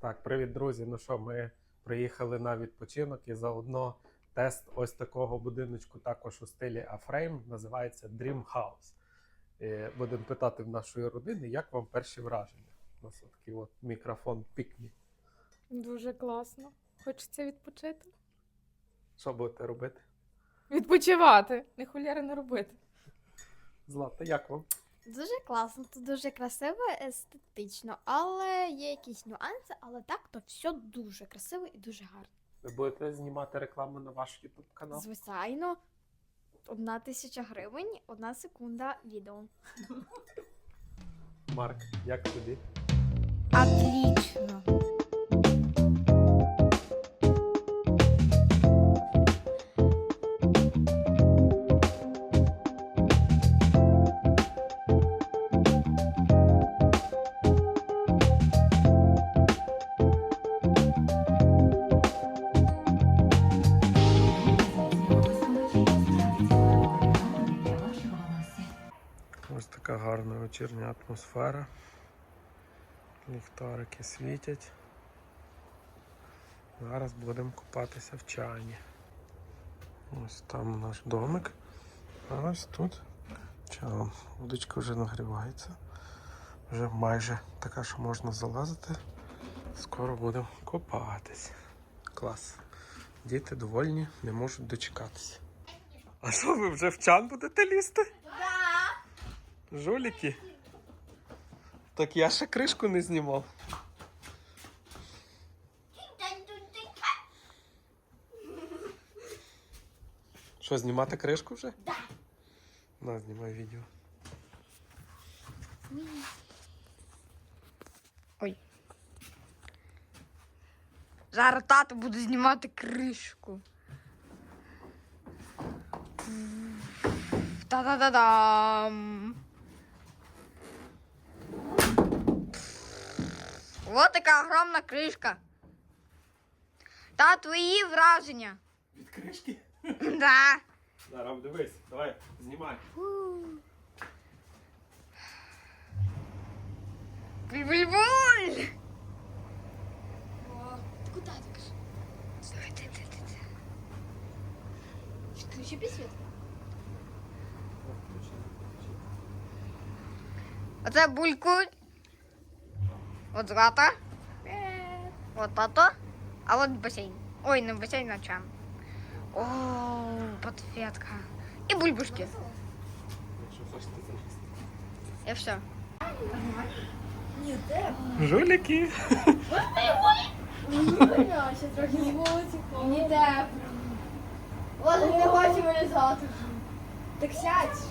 Так, привіт, друзі. Ну що, ми приїхали на відпочинок і заодно тест ось такого будиночку також у стилі Афрейм. Називається Dream House. І будемо питати в нашої родини, як вам перші враження. У нас такий от мікрофон пікмі. Дуже класно. Хочеться відпочити. Що будете робити? Відпочивати. Не хуляри не робити. Злата, як вам? Дуже класно, тут дуже красиво, естетично, але є якісь нюанси, але так то все дуже красиво і дуже гарно. Ви будете знімати рекламу на ваш YouTube канал? Звичайно, одна тисяча гривень, одна секунда відео. Марк, як тобі? Отлично. Така гарна вечірня атмосфера. Ліхтарики світять. Зараз будемо купатися в чайні. Ось там наш домик. А ось тут чан. Водичка вже нагрівається. Вже майже така, що можна залазити. Скоро будемо купатись. Клас. Діти довольні, не можуть дочекатися. А що ви вже в чан будете лізти? Жуліки. Так я ще кришку не знімав. Що, знімати кришку вже? Да. На, знімай відео. Зараз тато буде знімати кришку. Та-да-да-дам. Вот така огромна кришка. Та твої враження. Від кришки? Да. Зараз дивись, давай, знімай. Буль-буль-буль. Куда так? Стой, ты, ты, ты, ты. Включи підсвітку. Оце булькуль. От злата. От тато. А от басейн. Ой, не басейн, а чан. О, подсветка. І бульбушки. І все. Вулиці. Мені тепло. Ладно, не хочу вилізати. Так сядь.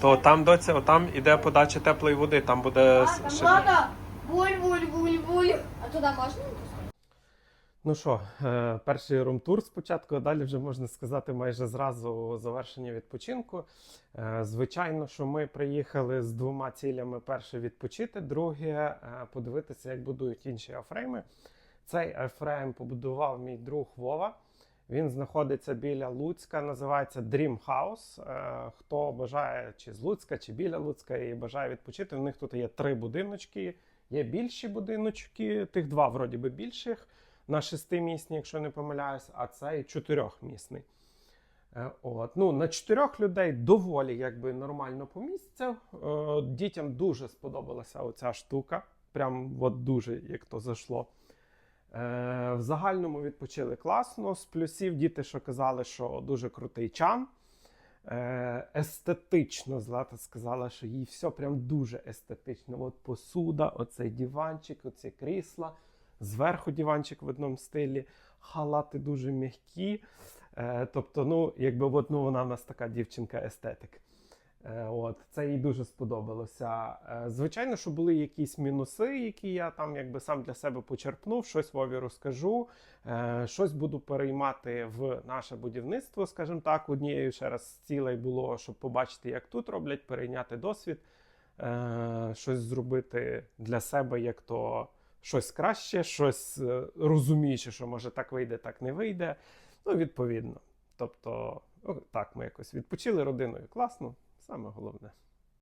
То там доця, отам іде подача теплої води, там буде А, там ще- туди можна? Ну що, е, перший румтур спочатку, а далі вже можна сказати майже зразу завершення відпочинку. Е, Звичайно, що ми приїхали з двома цілями: перше відпочити, друге е, подивитися, як будують інші афрейми. Цей афрейм побудував мій друг Вова. Він знаходиться біля Луцька, називається Dream House. Хто бажає чи з Луцька, чи біля Луцька і бажає відпочити, у них тут є три будиночки. Є більші будиночки, тих два вроді би більших на шестимісні, якщо не помиляюсь, а цей чотирьохмісний. Е, От. Ну, на чотирьох людей доволі якби нормально по. Е, Дітям дуже сподобалася оця штука. Прям от дуже як то зайшло. Е, В загальному відпочили класно. З плюсів діти, що казали, що дуже крутий чан. Е, Естетично, Злата сказала, що їй все прям дуже естетично. От посуда, оцей диванчик, оці крісла. Зверху диванчик в одному стилі, халати дуже м'які. Е, тобто, ну, якби от, ну, вона в нас така дівчинка-естетик. Е, от, це їй дуже сподобалося. Е, звичайно, що були якісь мінуси, які я там якби сам для себе почерпнув, щось Вові розкажу, е, щось буду переймати в наше будівництво, скажімо так. Однією ще раз цілей було, щоб побачити, як тут роблять, перейняти досвід, щось зробити для себе, як то щось краще, щось розуміючи, що може так вийде, так не вийде. Ну, відповідно. Тобто, так, ми якось відпочили родиною класно, саме головне.